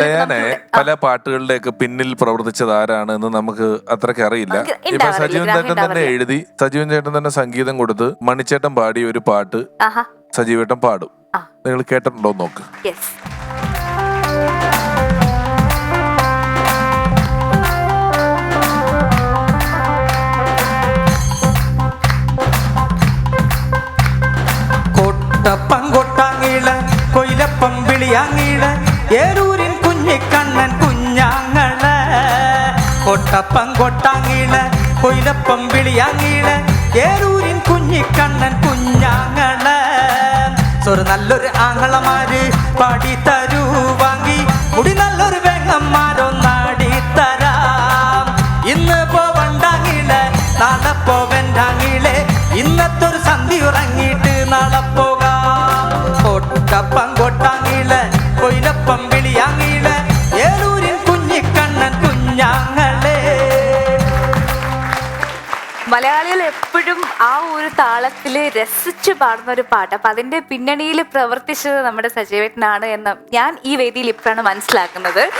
ഡയാനെ പല പാട്ടുകളുടെയൊക്കെ പിന്നിൽ പ്രവർത്തിച്ചത് ആരാണ് എന്ന് നമുക്ക് അത്രയ്ക്ക് അറിയില്ല. ഇപ്പൊ സജീവൻ ചേട്ടൻ തന്നെ എഴുതി സജീവൻ ചേട്ടൻ തന്നെ സംഗീതം കൊടുത്ത് മണിച്ചേട്ടൻ പാടിയ ഒരു പാട്ട് ആഹാ. സജീവേട്ടൻ പാടും. നിങ്ങൾ കേട്ടിട്ടുണ്ടോ എന്ന് നോക്ക്. യെസ് കൊട്ടപ്പം കൊട്ടാങ്ങീൾ കൊയിലപ്പം വിളിയാങ്ങീള ഏരൂരിൻ കുഞ്ഞിക്കണ്ണൻ കുഞ്ഞാങ്ങൾ കൊട്ടപ്പം കൊട്ടാങ്ങീൾ കൊയിലപ്പം വിളിയാങ്ങീൾ ഏരൂരിൻ കുഞ്ഞിക്കണ്ണൻ കുഞ്ഞാങ്ങൾ. ഒരു നല്ലൊരു ആങ്ങളമാര് പാടി തരൂ വാങ്ങി മുടി നല്ലൊരു വെങ്ങന്മാരൊന്നാടി തരാം. ഇന്ന് പോവണ്ടാങ്ങിളെ നാളെ പോവണ്ടാങ്ങിളെ ഇന്നത്തൊരു സന്ധി ഉറങ്ങിയിട്ട് നാളെ പോകാം. കൊട്ടപ്പം കൊട്ടാങ്ങിളെ കൊയിലപ്പം വിളിയാങ്ങിളെ കുഞ്ഞാങ്ങളെ മലയാളികൾ എപ്പോഴും ആ ഒരു താളത്തിൽ രസിച്ച് പാടുന്ന ഒരു പാട്ട്. അപ്പൊ അതിന്റെ പിന്നണിയിൽ പ്രവർത്തിച്ചത് നമ്മുടെ സജീവേട്ടനാണ് എന്ന് ഞാൻ ഈ വേദിയിൽ ഇപ്പോഴാണ് മനസ്സിലാക്കുന്നത്.